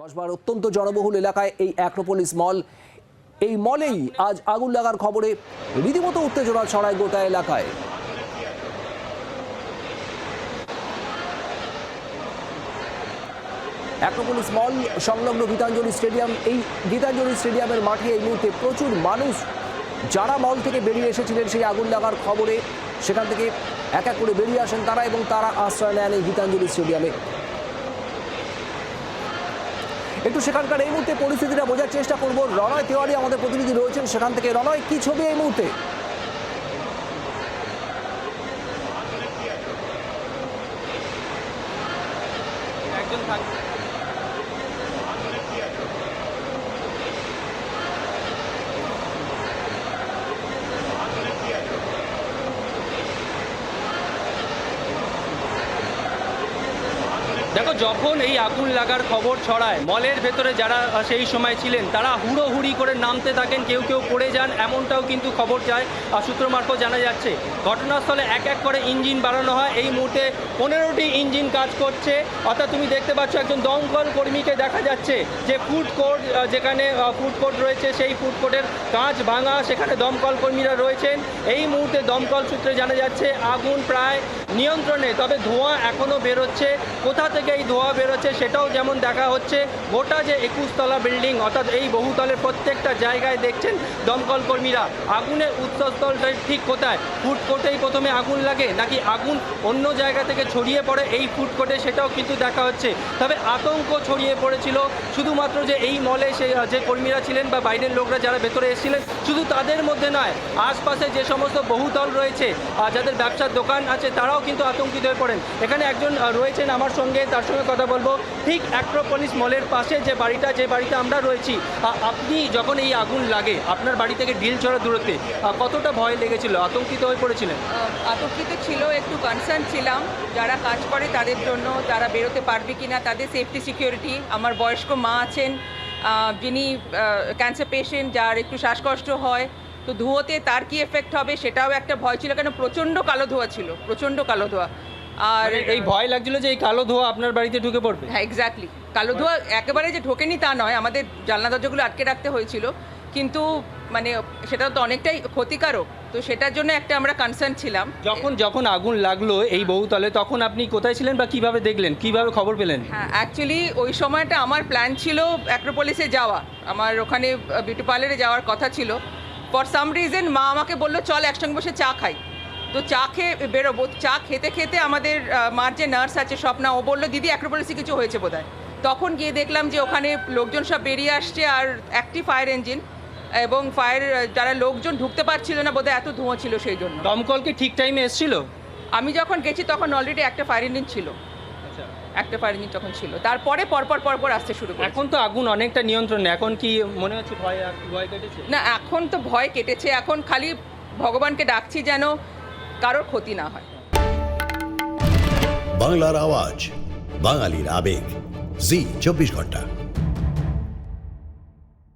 কসবার অত্যন্ত জনবহুল এলাকায় এই অ্যাক্রোপোলিস মল। এই মলেই আজ আগুন লাগার খবরে রীতিমতো উত্তেজনা ছড়ায় গোটা এলাকায়। অ্যাক্রোপোলিস মল, সংলগ্ন গীতাঞ্জলি স্টেডিয়াম, এই গীতাঞ্জলি স্টেডিয়ামের মাঠে এই মুহূর্তে প্রচুর মানুষ, যারা মল থেকে বেরিয়ে এসেছিলেন সেই আগুন লাগার খবরে, সেখান থেকে এক এক করে বেরিয়ে আসেন তারা এবং তারা আশ্রয় নেন এই গীতাঞ্জলি স্টেডিয়ামে। একটু সেখানকার এই মুহূর্তে পরিস্থিতিটা বোঝার চেষ্টা করব। রণয় তেওয়ারি আমাদের প্রতিনিধি রয়েছেন সেখান থেকে। রণয়, কি ছবি এই মুহূর্তে? একজন থাকবে। দেখো, যখন এই আগুন লাগার খবর ছড়ায়, মলের ভেতরে যারা সেই সময় ছিলেন, তারা হুড়োহুড়ি করে নামতে থাকেন, কেউ কেউ পড়ে যান, এমনটাও কিন্তু খবর যায় সূত্র মারফত জানা যাচ্ছে। ঘটনাস্থলে এক এক করে ইঞ্জিন বাড়ানো হয়। এই মুহূর্তে পনেরোটি ইঞ্জিন কাজ করছে। অর্থাৎ তুমি দেখতে পাচ্ছ, একজন দমকল কর্মীকে দেখা যাচ্ছে যে ফুড কোর্ট যেখানে ফুড কোর্ট রয়েছে, সেই ফুড কোর্টের কাঁচ ভাঙা, সেখানে দমকল কর্মীরা রয়েছেন। এই মুহূর্তে দমকল সূত্রে জানা যাচ্ছে, আগুন প্রায় নিয়ন্ত্রণে, তবে ধোঁয়া এখনও বেরোচ্ছে। কোথা থেকে এই ধোঁয়া বেরোচ্ছে সেটাও যেমন দেখা হচ্ছে, গোটা যে একুশতলা বিল্ডিং, অর্থাৎ এই বহুতলের প্রত্যেকটা জায়গায় দেখছেন দমকল কর্মীরা। আগুনের উৎসস্থলটা ঠিক কোথায়? ফুড কোর্টেই প্রথমে আগুন লাগে, নাকি আগুন অন্য জায়গা থেকে ছড়িয়ে পড়ে এই ফুড কোর্টে সেটাও কিন্তু দেখা হচ্ছে। তবে আতঙ্ক ছড়িয়ে পড়েছিল, শুধুমাত্র যে এই মলে সে, যে কর্মীরা ছিলেন বা বাইরের লোকরা যারা ভেতরে এসেছিলেন, শুধু তাদের মধ্যে নয়, আশপাশে যে সমস্ত বহুতল রয়েছে যাদের ব্যবসার দোকান আছে, তারাও কিন্তু আতঙ্কিত হয়ে পড়েন। এখানে একজন রয়েছেন আমার সঙ্গে, তার সঙ্গে কথা বলব। ঠিক অ্যাক্রোপলিস মলের পাশে যে বাড়িটা, যে বাড়িতে আমরা রয়েছি আপনি যখন এই আগুন লাগে, আপনার বাড়ি থেকে ঢিল ছড়া দূরত্বে কতটা ভয় লেগেছিল? আতঙ্কিত হয়ে পড়েছিলেন? আতঙ্কিত ছিল, একটু কনসার্ন ছিলাম। যারা কাজ করে তাদের জন্য, তারা বেরোতে পারবে কি না তাদের সেফটি সিকিউরিটি আমার বয়স্ক মা আছেন যিনি ক্যান্সার পেশেন্ট যার একটু শ্বাসকষ্ট হয় তো ধুয়োতে তার কি এফেক্ট হবে সেটাও একটা ভয় ছিল কেন প্রচণ্ড কালো ধোয়া ছিল প্রচণ্ড কালো ধোয়া। আর মানে এই ভয় লাগছিল যে এই কালো ধোঁয়া আপনার বাড়িতে ঢুকে পড়বে। হ্যাঁ এক্স্যাক্টলি কালো ধোয়া একেবারে যে ঢোকেনি তা নয় আমাদের জানলা দরজাগুলো আটকে রাখতে হয়েছিল। কিন্তু মানে সেটা তো অনেকটাই ক্ষতিকারক। তো সেটার জন্য একটা আমরা কনসার্ন ছিলাম। যখন যখন আগুন লাগল এই বহুতলে তখন আপনি কোথায় ছিলেন বা কীভাবে দেখলেন? কীভাবে খবর পেলেন? হ্যাঁ অ্যাকচুয়ালি ওই সময়টা আমার প্ল্যান ছিল অ্যাক্রোপলিসে যাওয়া। আমার ওখানে বিউটি পার্লারে যাওয়ার কথা ছিল। ফর সাম রিজন মা আমাকে বলল চল একসঙ্গে বসে চা খাই। তো চা খেয়ে বেরোবো। চা খেতে খেতে আমাদের মার যে নার্স আছে স্বপ্না ও বলল দিদি অ্যাক্রোপলিসে কিছু হয়েছে বোধহয়। তখন গিয়ে দেখলাম যে ওখানে লোকজন সব বেরিয়ে আসছে আর একটি ফায়ার ইঞ্জিন এবং ফায়ার যারা লোকজন ঢুকতে পারছিল না বোধহয় এত ধোঁয়া ছিল সেই জন্য। দমকল কি ঠিক টাইমে এসেছিল? আমি যখন গেছি তখন অলরেডি একটা ফায়ার ইঞ্জিন ছিল। একটা পারেনি তখন ছিল। তারপরে পরপর পরপর আসতে শুরু করে এখন তো আগুন অনেকটা নিয়ন্ত্রণে। এখন কি মনে হচ্ছে ভয় ভয় কেটেছে? না এখন তো ভয় কেটেছে। এখন খালি ভগবানকে ডাকছি যেন কারোর ক্ষতি না হয়। বাংলার আওয়াজ বাঙালির আবেগ। জি চব্বিশ ঘণ্টা।